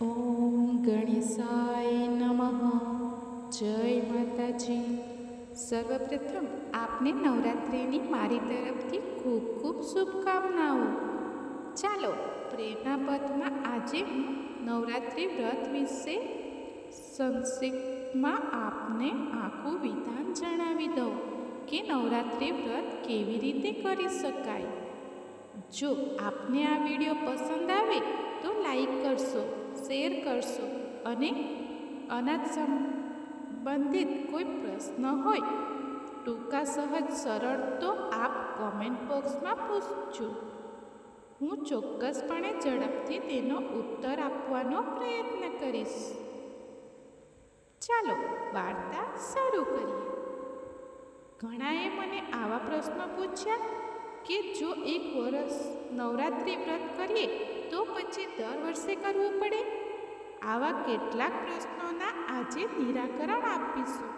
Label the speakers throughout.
Speaker 1: ઓમ ગણેશાય નમઃ. જય માતાજી. સર્વપ્રથમ આપને નવરાત્રિની મારી તરફથી ખૂબ ખૂબ શુભકામનાઓ. ચાલો પ્રેરણા પથમાં આજે હું નવરાત્રિ વ્રત વિશે સંક્ષિપ્તમાં આપને આખું વિધાન જણાવી દઉં કે નવરાત્રિ વ્રત કેવી રીતે કરી શકાય. જો આપને આ વીડિયો પસંદ આવે તો લાઈક કરશો. શેર કરશો અને અનાજ સંબંધિત કોઈ પ્રશ્ન હોય, ટૂંકા, સહજ, સરળ, તો આપ કોમેન્ટ બોક્સમાં પૂછજો. હું ચોક્કસપણે ઝડપથી તેનો ઉત્તર આપવાનો પ્રયત્ન કરીશ. ચાલો, વાર્તા શરૂ કરીએ. ઘણાએ મને આવા પ્રશ્નો પૂછ્યા કે જો એક વર્ષ નવરાત્રિ વ્રત કરીએ તો પછી દર વર્ષે કરવું પડે? આવા કેટલાક પ્રશ્નોના આજે નિરાકરણ આપીશું.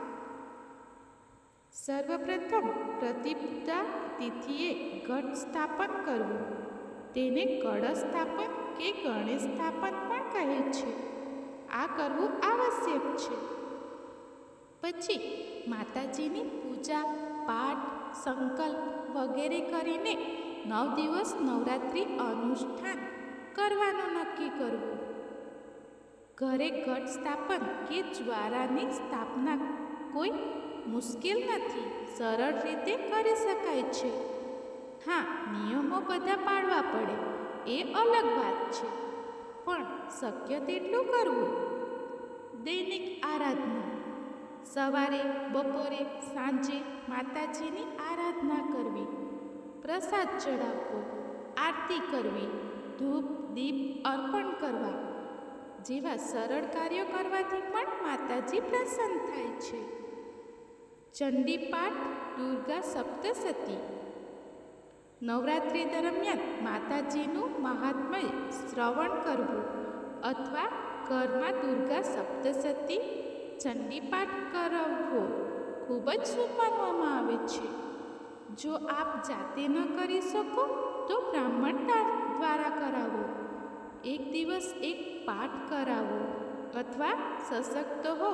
Speaker 1: સર્વપ્રથમ પ્રતિપદા તિથિએ ઘટ સ્થાપન કરવું. તેને કળશ સ્થાપન કે ગણેશ સ્થાપન પણ કહે છે. આ કરવું આવશ્યક છે. પછી, માતાજીની પૂજા, પાઠ, સંકલ્પ વગેરે કરીને નવ દિવસ નવરાત્રિ અનુષ્ઠાન કરવાનું નક્કી કરવું? ઘરે ઘટ સ્થાપન કે જ્વારાની સ્થાપના કોઈ મુશ્કેલ નથી, સરળ રીતે કરી શકાય છે. હા, નિયમો બધા પાડવા પડે, એ અલગ વાત છે. પણ શક્ય તેટલું કરવું? દૈનિક આરાધના. સવારે, બપોરે, સાંજે માતાજીની આરાધના કરવી, પ્રસાદ ચડાવવો આરતી કરવી, ધૂપ દીપ અર્પણ કરવા. જેવા સરળ કાર્યો કરવાથી પણ માતાજી પ્રસન્ન થાય છે. ચંડીપાઠ દુર્ગા સપ્તસતી નવરાત્રિ દરમિયાન માતાજીનું મહાત્મય શ્રવણ કરવું અથવા ઘરમાં દુર્ગા સપ્તસતી ચંડીપાઠ કરાવવો ખૂબ જ શુભ માનવામાં આવે છે. જો આપ જાતે ન કરી શકો તો બ્રાહ્મણ દ્વારા કરાવો. એક દિવસ એક પાઠ કરાવો અથવા સશક્ત હો,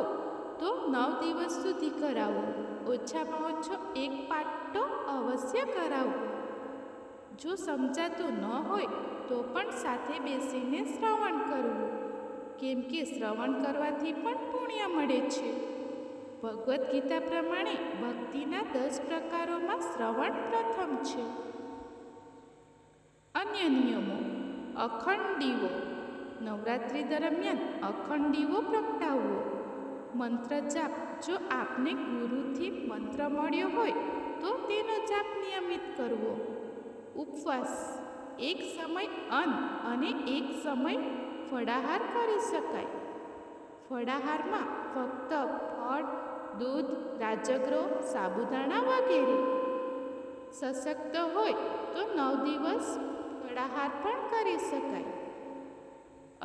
Speaker 1: તો નવ દિવસ સુધી કરાવો. ઓછામાં ઓછો એક પાઠ તો અવશ્ય કરાવો. જો સમજાતું ન હોય, તો પણ સાથે બેસીને શ્રવણ કરવું. કેમ કે શ્રવણ કરવાથી પણ પુણ્ય મળે છે. ભગવદ્ ગીતા પ્રમાણે ભક્તિના દસ પ્રકારોમાં શ્રવણ પ્રથમ છે. અન્ય નિયમો. અખંડ દીવો નવરાત્રિ દરમિયાન અખંડ દીવો પ્રગટાવવો. મંત્ર જાપ. જો આપને ગુરુથી મંત્ર મળ્યો હોય, તો તેનો જાપ નિયમિત કરવો. ઉપવાસ. એક સમય અન્ન અને એક સમય ફળાહાર કરી શકાય. ફળાહારમાં ફક્ત ફળ, દૂધ, રાજગરો, સાબુદાણા વગેરે. સશક્ત હોય તો નવ દિવસ ફળાહાર પણ કરી શકાય.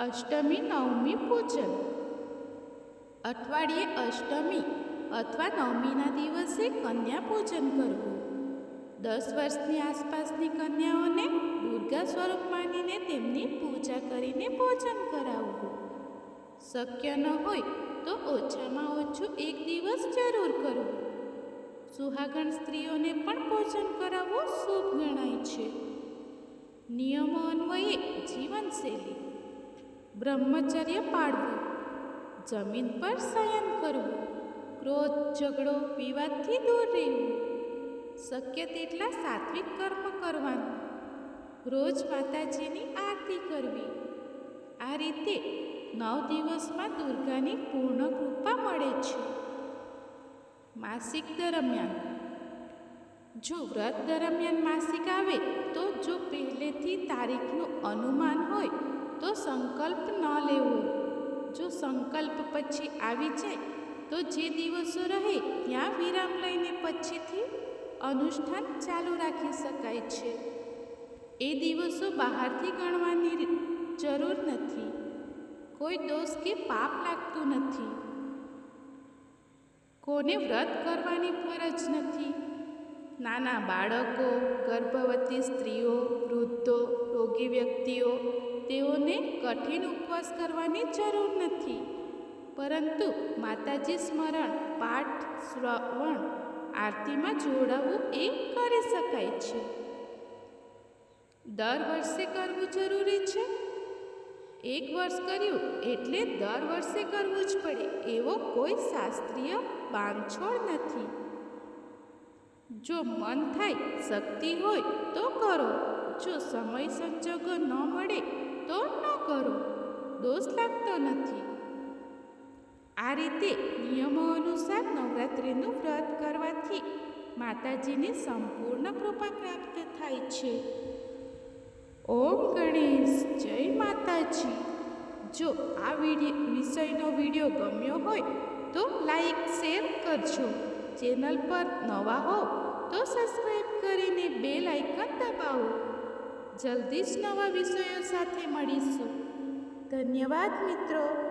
Speaker 1: અષ્ટમી, નવમી પૂજન. અઠવાડિયે અષ્ટમી અથવા નવમીના દિવસે કન્યા પૂજન કરવું. દસ વર્ષની આસપાસની કન્યાઓને દુર્ગા સ્વરૂપ માનીને તેમની પૂજા કરીને ભોજન કરાવવું. શક્ય ન હોય તો ઓછામાં ઓછું એક દિવસ જરૂર કરવું. સુહાગણ સ્ત્રીઓને પણ ભોજન કરાવવું શુભ ગણાય છે. નિયમો અન્વયે જીવનશૈલી. બ્રહ્મચર્ય પાળવું. જમીન પર શયન કરવું. ક્રોધ, ઝઘડો, વિવાદથી દૂર રહેવું. શક્ય તેટલા સાત્વિક કર્મ કરવાનું. રોજ માતાજીની આરતી કરવી. આ રીતે નવ દિવસમાં દુર્ગાની પૂર્ણ કૃપા મળે છે. માસિક દરમિયાન જો વ્રત દરમિયાન માસિક આવે, તો જો પહેલેથી તારીખનું અનુમાન હોય, તો સંકલ્પ ન લેવો. જો સંકલ્પ પછી આવી જાય, તો જે દિવસો રહે, ત્યાં વિરામ લઈને પછીથી અનુષ્ઠાન ચાલુ રાખી શકાય છે. એ દિવસો બહારથી ગણવાની જરૂર નથી. કોઈ દોષ કે પાપ લાગતું નથી. કોને વ્રત કરવાની ફરજ નથી. નાના બાળકો, ગર્ભવતી સ્ત્રીઓ, વૃદ્ધો, રોગી વ્યક્તિઓ, તેઓને કઠિન ઉપવાસ કરવાની જરૂર નથી. પરંતુ માતાજી સ્મરણ, પાઠ, શ્રવણ, આરતીમાં જોડાવવું એ કરી શકાય છે. દર વર્ષે કરવું જરૂરી છે. એક વર્ષ કર્યું એટલે દર વર્ષે કરવું જ પડે, એવો કોઈ શાસ્ત્રીય બાંધછોડ નથી. જો મન થાય, શક્તિ હોય તો કરો. જો સમય સંજોગો ન મળે તો ન કરો. દોષ લાગતો નથી. આ રીતે નિયમો અનુસાર નવરાત્રિનું વ્રત કરવાથી માતાજીની સંપૂર્ણ કૃપા પ્રાપ્ત થાય છે. ઓમ ગણેશ, જય માતાજી. જો આ વીડિયો વિષયનો વીડિયો ગમ્યો હોય તો લાઈક, શેર કરજો. ચેનલ પર નવા હો, તો સબસ્ક્રાઈબ કરીને બેલ આઇકન દબાવો. જલ્દી જ નવા વિષયો સાથે મળીશું. ધન્યવાદ મિત્રો.